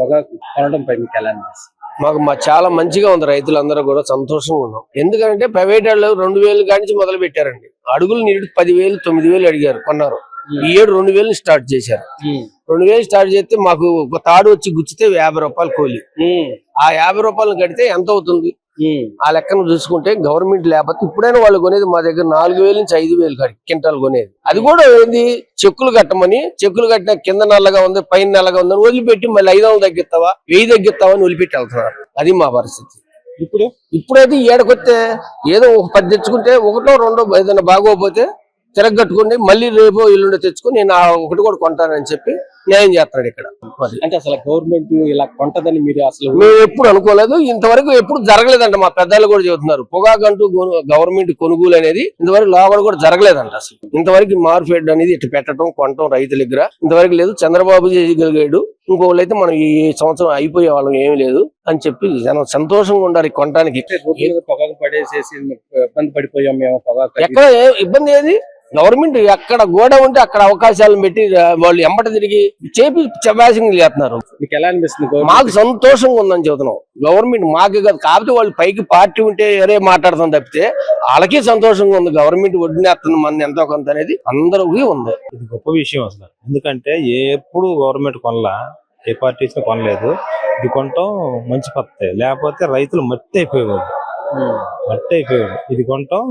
పొగాకు కొనడంపై మీకు ఎలా అనిపిస్తుంది? మాకు మా చాలా మంచిగా ఉంది రైతులందరూ కూడా సంతోషంగా ఉన్నాం. ఎందుకంటే ప్రైవేట్ వాళ్ళు రెండు వేలు కానించి మొదలు పెట్టారండి. అడుగులు నీరు పదివేలు తొమ్మిది వేలు అడిగారు కొన్నారు. ఈ ఏడు రెండు వేలు స్టార్ట్ చేశారు. రెండు వేలు స్టార్ట్ చేస్తే మాకు ఒక తాడు వచ్చి గుచ్చితే యాభై రూపాయలు కూలి. ఆ యాభై రూపాయలు కడితే ఎంత అవుతుంది? ఆ లెక్కను చూసుకుంటే గవర్నమెంట్ లేకపోతే ఇప్పుడైనా వాళ్ళు కొనేది మా దగ్గర నాలుగు వేల నుంచి ఐదు వేలు కాడి కింటాలు కొనేది. అది కూడా ఏంది? చెక్కులు కట్టమని చెక్కులు కట్టిన కింద నల్లగా ఉంది పైన నల్లగా ఉందని వదిలిపెట్టి మళ్ళీ ఐదు వందలు తగ్గిస్తావా? వెయ్యి తగ్గిస్తావా అని వదిలిపెట్టి వెళ్తున్నారు. అది మా పరిస్థితి. ఇప్పుడు? ఇప్పుడైతే ఏడకొస్తే ఏదో ఒక పది తెచ్చుకుంటే ఒకటో రెండో ఏదైనా బాగోకపోతే తిరగట్టుకుని మళ్ళీ రేపు ఎల్లుండి తెచ్చుకుని నేను ఒకటి కూడా కొంటానని చెప్పి న్యాయం చేస్తున్నాడు ఇక్కడ. అంటే అసలు గవర్నమెంట్ ఇలా కొంటదని మీరు అసలు మేము ఎప్పుడు అనుకోలేదు. ఇంతవరకు ఎప్పుడు జరగలేదంట. మా పెద్దలు కూడా చెబుతున్నారు. పొగాకంటూ గవర్నమెంట్ కొనుగోలు అనేది ఇంతవరకు లోపల కూడా జరగలేదంట అసలు. ఇంతవరకు మార్ఫెడ్ అనేది ఇటు పెట్టడం కొనటం రైతుల దగ్గర ఇంతవరకు లేదు. చంద్రబాబు చేయగలిగాడు. ఇంకోళ్ళు అయితే మనం ఈ సంవత్సరం అయిపోయే వాళ్ళం ఏమీ లేదు అని చెప్పి జనం సంతోషంగా ఉండాలి కొనడానికి పొగాకు పడేసేసి ఇబ్బంది పడిపోయాం మేము పొగాకు. ఎక్కడ ఇబ్బంది ఏది? గవర్నమెంట్ ఎక్కడ గోడ ఉంటే అక్కడ అవకాశాలను పెట్టి వాళ్ళు ఎంబట తిరిగి చేపి చబాసింగ్ చేస్తున్నారు. మీకు ఎలా అనిపిస్తుంది మాకు సంతోషంగా ఉందని చెబుతున్నాం. గవర్నమెంట్ మాకే కాదు కాకపోతే వాళ్ళు పైకి పార్టీ ఉంటే వేరే మాట్లాడతాం తప్పితే వాళ్ళకి సంతోషంగా ఉంది. గవర్నమెంట్ వడ్డినేస్తుంది మన ఎంతో కొంత అనేది అందరికీ ఉంది. ఇది గొప్ప విషయం అసలు. ఎందుకంటే ఎప్పుడు గవర్నమెంట్ కొనలా ఏ పార్టీస్ కొనలేదు. ఇది కొనటం మంచి పద్ధతి. లేకపోతే రైతులు మట్టి అయిపోయేవాళ్ళు. మట్టి అయిపోయేవాళ్ళు. ఇది కొనటం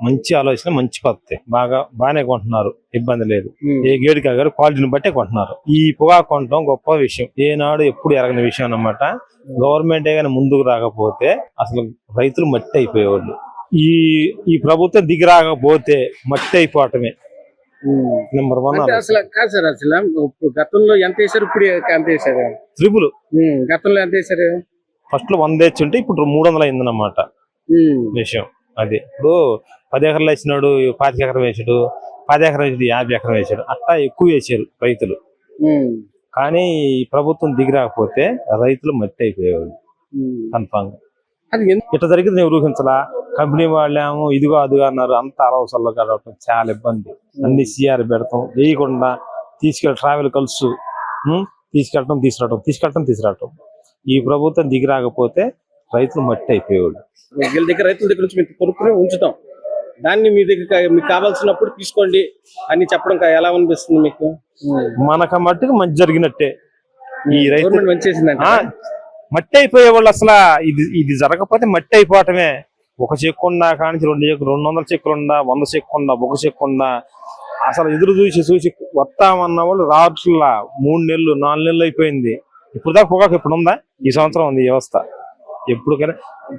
మంచి ఆలోచన మంచి పద్ధతి. బాగా బాగానే కొంటున్నారు. ఇబ్బంది లేదు. ఏ గేడు కాగారు క్వాలిటీని బట్టే కొంటున్నారు. ఈ పొగాకు కొనటం గొప్ప విషయం. ఏనాడు ఎప్పుడు ఎరగని విషయం అన్నమాట. గవర్నమెంట్ కానీ ముందుకు రాకపోతే అసలు రైతులు మట్టి అయిపోయేవాళ్ళు. ఈ ఈ ప్రభుత్వం దిగి రాకపోతే మట్టి అయిపోవటమే. నెంబర్ వన్ అసలు కాదు సార్ అసలు. గతంలో ఎంత వేసారు ఇప్పుడు ఎంత వేసారు త్రిపుల్ గతంలో ఎంత వేసారు ఫస్ట్లో వంద వేసి ఉంటే ఇప్పుడు మూడు వందలు అయిందన్నమాట. ఉమ్, విషయం. అది. ఇప్పుడు పది ఎకరాలు వేసినాడు పాతిక ఎకరం వేసాడు పది ఎకరం వేసాడు యాభై ఎకరం వేసాడు. అట్టా ఎక్కువ వేసారు రైతులు. కానీ ఈ ప్రభుత్వం దిగి రాకపోతే రైతులు మట్టి అయిపోయేవాళ్ళు. కన్ఫామ్ ఇట్లా జరిగింది నేను ఊహించలా. కంపెనీ వాళ్ళేమో ఇదిగో అదిగో అన్నారు. అంత అలవసల్లో కలవటం చాలా ఇబ్బంది. అన్ని సిఆర్ పెడతాం వేయకుండా తీసుకెళ్ళి ట్రావెల్ కలుసు? తీసుకెళ్ళటం తీసుకురావటం తీసుకెళ్ళటం తీసుకురావటం. ఈ ప్రభుత్వం దిగి రాకపోతే రైతులు మట్టి అయిపోయేవాళ్ళు. వీళ్ళ దగ్గర రైతుల దగ్గర నుంచి మేము కొనుక్కుని ఉంచుతాం. దాన్ని మీ దగ్గర మీకు కావాల్సినప్పుడు తీసుకోండి అని చెప్పడం ఎలా అనిపిస్తుంది మీకు? మనకు మట్టుకు మంచి జరిగినట్టే. ఈ రైతు మట్టి అయిపోయే వాళ్ళు అసలు ఇది ఇది జరగకపోతే మట్టి అయిపోవటమే. ఒక చెక్కు ఉన్నా కానీ రెండు చెక్కు రెండు వందల చెక్కులు ఉందా వంద చెక్కు ఉందా ఒక చెక్కు ఉందా అసలు ఎదురు చూసి చూసి వస్తామన్న వాళ్ళు రావట్లా మూడు నెలలు నాలుగు నెలలు అయిపోయింది. ఇప్పుడు దాకా పొగాకు ఇప్పుడు ఉందా? ఈ సంవత్సరం ఉంది ఈ వ్యవస్థ. ఎప్పటికైనా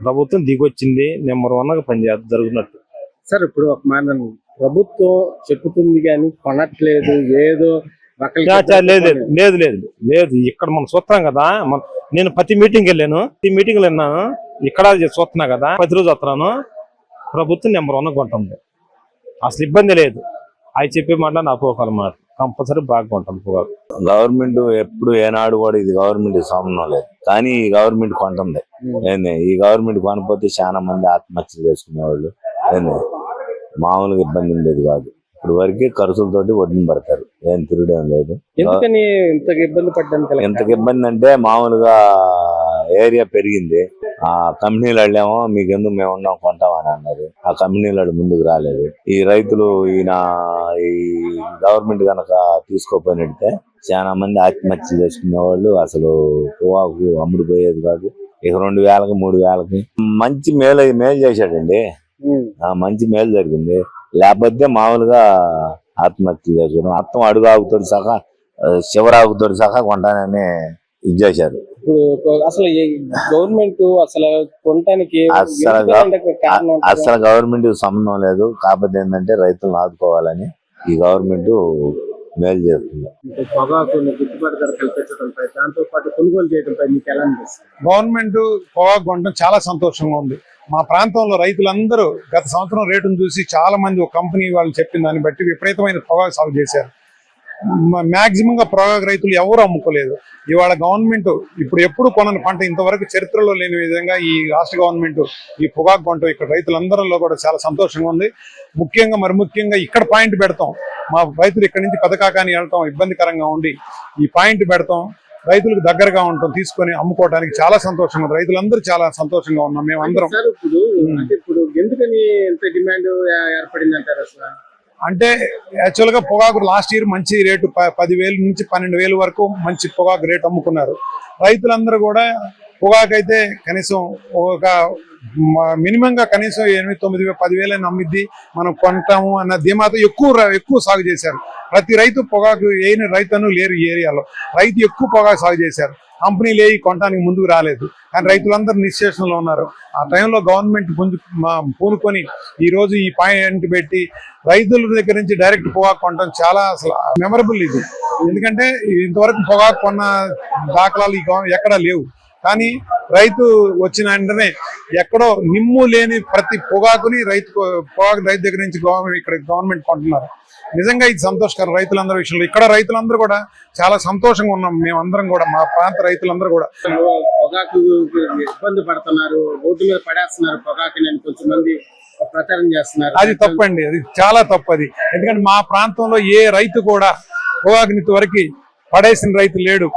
ప్రభుత్వం దిగొచ్చింది నెంబర్ వన్గా పనిచేస్తుంది జరుగుతున్నట్టు. సార్ ఇప్పుడు ఒక మాట ప్రభుత్వం చెప్పుతుంది కానీ కొనట్లేదు ఏదో లేదు లేదు లేదు లేదు ఇక్కడ మనం చూస్తాం కదా నేను ప్రతి మీటింగ్ వెళ్ళాను. ఈ మీటింగ్ విన్నాను. ఇక్కడ చూస్తున్నా కదా ప్రతి రోజు వస్తున్నాను ప్రభుత్వం నెంబర్ వన్ కొంటుంది. అసలు ఇబ్బంది లేదు. అవి చెప్పే మాట నా పోకాల మాట కంపల్సరీ బాగా కొంటాం పొగాకు గవర్నమెంట్ ఎప్పుడు ఏనాడు కూడా ఇది గవర్నమెంట్ సంబంధం లేదు. కానీ ఈ గవర్నమెంట్ కొంటుంది. ఈ గవర్నమెంట్ కొనకపోతే చాలా మంది ఆత్మహత్యలు చేసుకునేవాళ్ళు. ఏంది మామూలుగా ఇబ్బంది ఉండేది కాదు. ఇప్పుడు వరకే ఖర్చులతోటి వడ్డీని పడతారు. ఏం తిరగడం లేదు. ఎందుకని ఇంత ఇబ్బంది పడ్డానికి అంటే మామూలుగా ఏరియా పెరిగింది. ఆ కంపెనీలు వాళ్ళేమో మీకు ఎందుకు మేము ఉన్నాం కొంటామని అన్నారు. ఆ కంపెనీలు వాళ్ళు ముందుకు రాలేదు. ఈ రైతులు ఈయన ఈ గవర్నమెంట్ కనుక తీసుకోపోయినట్టే చాలా మంది ఆత్మహత్యలు చేసుకునే వాళ్ళు అసలు పొగాకు అమ్ముడు పోయేది కాదు. ఇక రెండు వేలకి మూడు వేలకి. మంచి మేలు మేలు చేశాడండి. మంచి మేలు జరిగింది. లేకపోతే మామూలుగా ఆత్మహత్య చేసుకోవడం అర్థం అడుగు ఆగుతోటి సహా ఆ, చివరి ఆగుతోటి సహా కొంటానని ఇది చేశారు. అసలు గవర్నమెంట్ కొనటానికి? అసలు గవర్నమెంట్ సంబంధం లేదు. కాకపోతే ఏంటంటే రైతులను ఆదుకోవాలని ఈ గవర్నమెంట్ మేలు పొగాకు గిట్టుబాటు ధర కల్పించడంపై దాంతో పాటు కొనుగోలు చేయడంపై మీకు ఎలా అనిపిస్తుంది? గవర్నమెంట్ పొగాకు కొనడం చాలా సంతోషంగా ఉంది. మా ప్రాంతంలో రైతులందరూ గత సంవత్సరం రేటును చూసి చాలా మంది ఒక కంపెనీ వాళ్ళు చెప్పిన దాన్ని బట్టి విపరీతమైన పొగాకు సాగు చేశారు. మాక్సిమం గా పొగాకు రైతులు ఎవరు అమ్ముకోలేదు. ఇవాళ గవర్నమెంట్ ఇప్పుడు ఎప్పుడు కొనని పంట ఇంతవరకు చరిత్రలో లేని విధంగా ఈ రాష్ట్ర గవర్నమెంట్ ఈ పొగాకు కొంట ఇక్కడ రైతులందరిలో కూడా చాలా సంతోషంగా ఉంది. ముఖ్యంగా మరి ముఖ్యంగా ఇక్కడ పాయింట్ పెడతాం. మా రైతులు ఇక్కడి నుంచి పథకాకాన్ని వెళ్ళటం ఇబ్బందికరంగా ఉండి ఈ పాయింట్ పెడతాం. రైతులకు దగ్గరగా ఉంటాం తీసుకొని అమ్ముకోవడానికి చాలా సంతోషంగా ఉంది. రైతులందరూ చాలా సంతోషంగా ఉన్నాం. మేము అందరం ఇప్పుడు ఇప్పుడు ఎందుకని ఎంత డిమాండ్ ఏర్పడింది అంటారు అసలు? అంటే యాక్చువల్గా పొగాకు లాస్ట్ ఇయర్ మంచి రేటు ప- పదివేలు నుంచి పన్నెండు వేలు వరకు మంచి పొగాకు రేటు అమ్ముకున్నారు. రైతులందరూ కూడా పొగాకు అయితే కనీసం ఒక మినిమం గా కనీసం ఎనిమిది తొమ్మిది వే- పదివేలు అమ్మిద్ది మనం కొంటాము అన్న ధీమాతో ఎక్కువ ఎక్కువ సాగు చేశారు. ప్రతి రైతు పొగాకు వేయని రైతును లేరు ఈ ఏరియాలో. రైతు ఎక్కువ పొగాకు సాగు చేశారు. కంపెనీలు ఏవి కొనడానికి ముందుకు రాలేదు. కానీ రైతులందరూ నిశ్చేషంలో ఉన్నారు. ఆ టైంలో గవర్నమెంట్ పుంజు పూనుకొని ఈ ఈ పాయింట్ పెట్టి రైతుల దగ్గర నుంచి డైరెక్ట్ పొగాకు కొనడం చాలా అసలు మెమరబుల్ ఇది. ఎందుకంటే ఇంతవరకు పొగాకు కొన్న దాఖలాలు ఈ ఎక్కడా లేవు. కానీ రైతు వచ్చిన వెంటనే ఎక్కడో నిమ్ము లేని ప్రతి పొగాకుని రైతు పొగాకు రైతు దగ్గర నుంచి గవర్నమెంట్ ఇక్కడ గవర్నమెంట్ కొంటున్నారు. నిజంగా ఇది సంతోషకరం రైతులందరి విషయంలో. ఇక్కడ రైతులందరూ కూడా చాలా సంతోషంగా ఉన్నాం మేమందరం కూడా మా ప్రాంత రైతులందరూ కూడా. పొగాకు ఇబ్బంది పడుతున్నారు రోడ్డు మీద పడేస్తున్నారు పొగాకు నేను కొంచెం మంది ప్రచారం చేస్తున్నారు. అది తప్పండి అది చాలా తప్పు అది ఎందుకంటే మా ప్రాంతంలో ఏ రైతు కూడా పొగాకుని వరకు పడేసిన రైతు లేడు.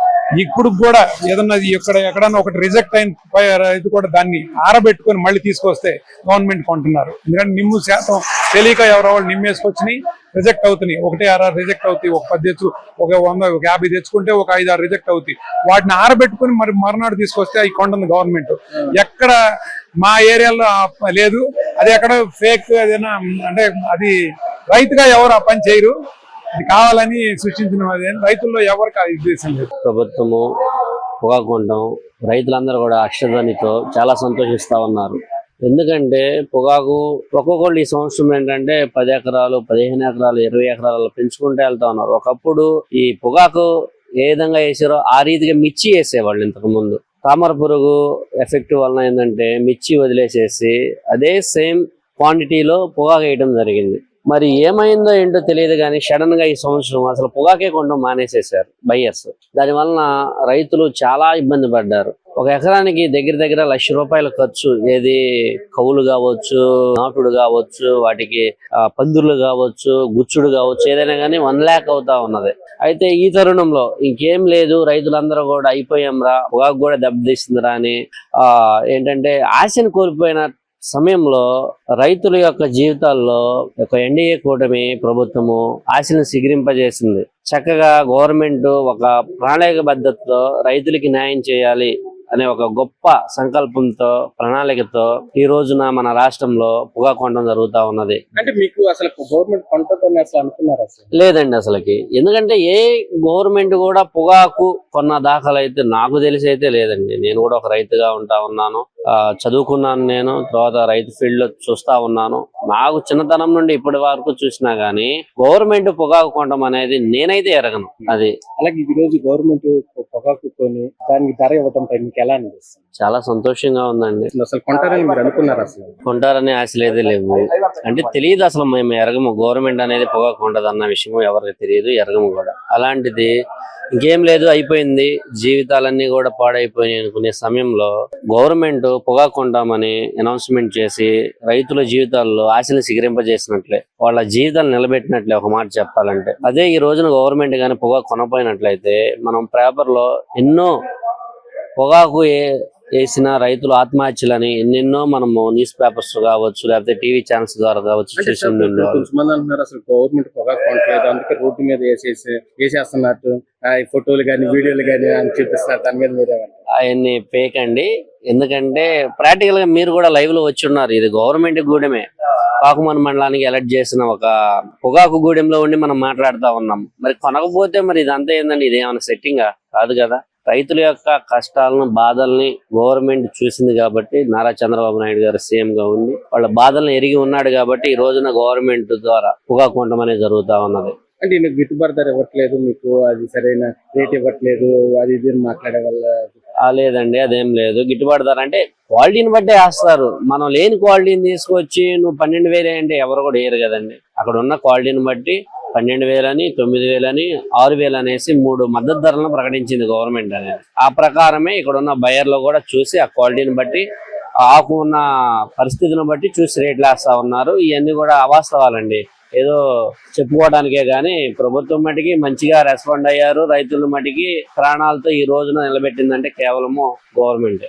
ఇప్పుడు కూడా ఏదన్నా ఇక్కడ ఎక్కడన్నా ఒకటి రిజెక్ట్ అయిన రైతు కూడా దాన్ని ఆరబెట్టుకొని మళ్ళీ తీసుకొస్తే గవర్నమెంట్ కొంటున్నారు. ఎందుకంటే నిమ్ము శాతం తెలియక ఎవరో వాళ్ళు నిమ్మేసుకొచ్చినాయి రిజెక్ట్ అవుతున్నాయి. ఒకటే ఆరు రిజెక్ట్ అవుతాయి. ఒక పది తెచ్చు ఒక వంద ఒక యాభై తెచ్చుకుంటే ఒక ఐదు ఆరు రిజెక్ట్ అవుతాయి. వాటిని ఆరబెట్టుకొని మరి మరునాడు తీసుకొస్తే అవి కొంటుంది గవర్నమెంట్. ఎక్కడ మా ఏరియాలో లేదు. అది ఎక్కడ ఫేక్ ఏదైనా అంటే అది రైతుగా ఎవరు ఆ పని చేయరు. ఇది కావాలని సృష్టించిన రైతుల్లో ఎవరికి ఆ ఉద్దేశం లేదు. ప్రభుత్వము పొగాకు రైతులందరూ కూడా అక్షరధ్వనితో చాలా సంతోషిస్తా ఉన్నారు. ఎందుకంటే పొగాకు ఒక్కొక్కళ్ళు ఈ సంవత్సరం ఏంటంటే పది ఎకరాలు పదిహేను ఎకరాలు ఇరవై ఎకరాలు పెంచుకుంటూ వెళ్తా ఉన్నారు. ఒకప్పుడు ఈ పొగాకు ఏ విధంగా వేసారో ఆ రీతిగా మిర్చి వేసేవాళ్ళు ఇంతకు ముందు. తామర పురుగు ఎఫెక్ట్ వలన ఏంటంటే మిర్చి వదిలేసేసి అదే సేమ్ క్వాంటిటీలో పొగాకు వేయడం జరిగింది. మరి ఏమైందో ఏంటో తెలియదు కానీ సడన్గా ఈ సంవత్సరం అసలు పొగాకే కొండం మానేసేసారు బయ్యర్స్ దాని వలన రైతులు చాలా ఇబ్బంది పడ్డారు. ఒక ఎకరానికి దగ్గర దగ్గర లక్ష రూపాయల ఖర్చు ఏది కవులు కావచ్చు నాటుడు కావచ్చు వాటికి ఆ, పందులు కావచ్చు గుచ్చుడు కావచ్చు ఏదైనా కానీ వన్ ల్యాక్ అవుతా ఉన్నది. అయితే ఈ తరుణంలో ఇంకేం లేదు రైతులందరూ కూడా అయిపోయాం రా పొగాకు కూడా దెబ్బతీస్తుందిరా అని ఏంటంటే ఆశను కోల్పోయిన సమయంలో రైతుల యొక్క జీవితాల్లో ఒక ఎన్డీఏ కూటమి ప్రభుత్వము ఆశను సిగిరింపజేసింది. చక్కగా గవర్నమెంట్ ఒక ప్రణాళికబద్ధతతో రైతులకి న్యాయం చేయాలి అనే ఒక గొప్ప సంకల్పంతో ప్రణాళికతో ఈ రోజున మన రాష్ట్రంలో పొగాకు కొనడం జరుగుతా ఉన్నది. అంటే మీకు అసలు గవర్నమెంట్ కొంటుందని అసలు అనుకున్నారు లేదండి అసలుకి. ఎందుకంటే ఏ గవర్నమెంట్ కూడా పొగాకు కొన్న దాఖలు అయితే నాకు తెలిసి అయితే లేదండి. నేను కూడా ఒక రైతుగా ఉంటా ఉన్నాను. చదువుకున్నాను నేను తర్వాత రైతు ఫీల్డ్లో చూస్తా ఉన్నాను. నాకు చిన్నతనం నుండి ఇప్పటి వరకు చూసినా గానీ గవర్నమెంట్ పొగాకు కొనడం అనేది నేనైతే ఎరగను. అది అలాగే ఈ రోజు గవర్నమెంట్ పొగాకు కొని దానికి ధర ఇవ్వటం మీకు ఎలా అనిపిస్తుంది? చాలా సంతోషంగా ఉందండి. అసలు కొంటారని మీరు అనుకున్నారు అసలు? కొంటారనే ఆశలు అయితే లేవు. అంటే తెలియదు అసలు మేము ఎరగము. గవర్నమెంట్ అనేది పొగాకు కొంటది అన్న విషయం ఎవరికి తెలియదు ఎరగము కూడా. అలాంటిది ఇంకేం లేదు అయిపోయింది. జీవితాలన్నీ కూడా పాడైపోయినాయి అనుకునే సమయంలో గవర్నమెంట్ పొగాకు అనౌన్స్మెంట్ చేసి రైతుల జీవితాల్లో ఆశలు సిగరింపజేసినట్లే వాళ్ళ జీవితాలు నిలబెట్టినట్లే ఒక మాట చెప్పాలంటే. అదే ఈ రోజున గవర్నమెంట్ కానీ పొగాకు కొనపోయినట్లయితే మనం పేపర్లో ఎన్నో పొగాకు వేసిన రైతుల ఆత్మహత్యలని ఎన్నెన్నో మనము న్యూస్ పేపర్స్ కావచ్చు లేకపోతే టీవీ ఛానల్స్ ద్వారా కావచ్చు అసలు గవర్నమెంట్ పొగాకు కొనట్లేదు అందుకే రోడ్డు మీద వేసేసి వేసేస్తున్నట్టు ఫోటోలు కానీ వీడియోలు కానీ అని చూపిస్తున్నారు. దాని మీద అవన్నీ ఫేక్ అండి. ఎందుకంటే ప్రాక్టికల్గా మీరు కూడా లైవ్లో వచ్చి ఉన్నారు. ఇది గవర్నమెంట్ గూడెమే. కాకుమన్ మండలానికి ఎలర్ట్ చేసిన ఒక పొగాకు గూడెంలో ఉండి మనం మాట్లాడుతా ఉన్నాం. మరి కొనకపోతే మరి ఇదంతా ఏందండి? ఇది ఏమైనా సెట్టింగా కాదు కదా. రైతుల యొక్క కష్టాలను బాధల్ని గవర్నమెంట్ చూసింది కాబట్టి నారా చంద్రబాబు నాయుడు గారు సీఎం గా ఉండి వాళ్ళ బాధలను ఎరిగి ఉన్నాడు కాబట్టి ఈ రోజున గవర్నమెంట్ ద్వారా పొగాకు కొనడం అనేది జరుగుతా ఉన్నది. అంటే ఈయన గిట్టుబాటు ధర ఇవ్వట్లేదు మీకు అది సరైన రేట్ ఇవ్వట్లేదు అది ఇది మాట్లాడే వల్ల ఆ లేదండి అదేం లేదు. గిట్టుబాటు ధర అంటే క్వాలిటీని బట్టే వేస్తారు. మనం లేని క్వాలిటీని తీసుకొచ్చి నువ్వు పన్నెండు వేలు అంటే ఎవరు కూడా వేయరు కదండి. అక్కడ ఉన్న క్వాలిటీని బట్టి పన్నెండు వేలని తొమ్మిది వేలని ఆరు వేలు అనేసి మూడు మద్దతు ధరలను ప్రకటించింది గవర్నమెంట్ అనేది. ఆ ప్రకారమే ఇక్కడ ఉన్న బయర్లో కూడా చూసి ఆ క్వాలిటీని బట్టి ఆకు ఉన్న పరిస్థితిని బట్టి చూసి రేట్లు వేస్తా ఉన్నారు. ఇవన్నీ కూడా అవాస్తవాలండి. ఏదో చెప్పుకోవడానికే కానీ ప్రభుత్వం మటుకి మంచిగా రెస్పాండ్ అయ్యారు. రైతుల మటుకి ప్రాణాలతో ఈ రోజున నిలబెట్టిందంటే కేవలము గవర్నమెంట్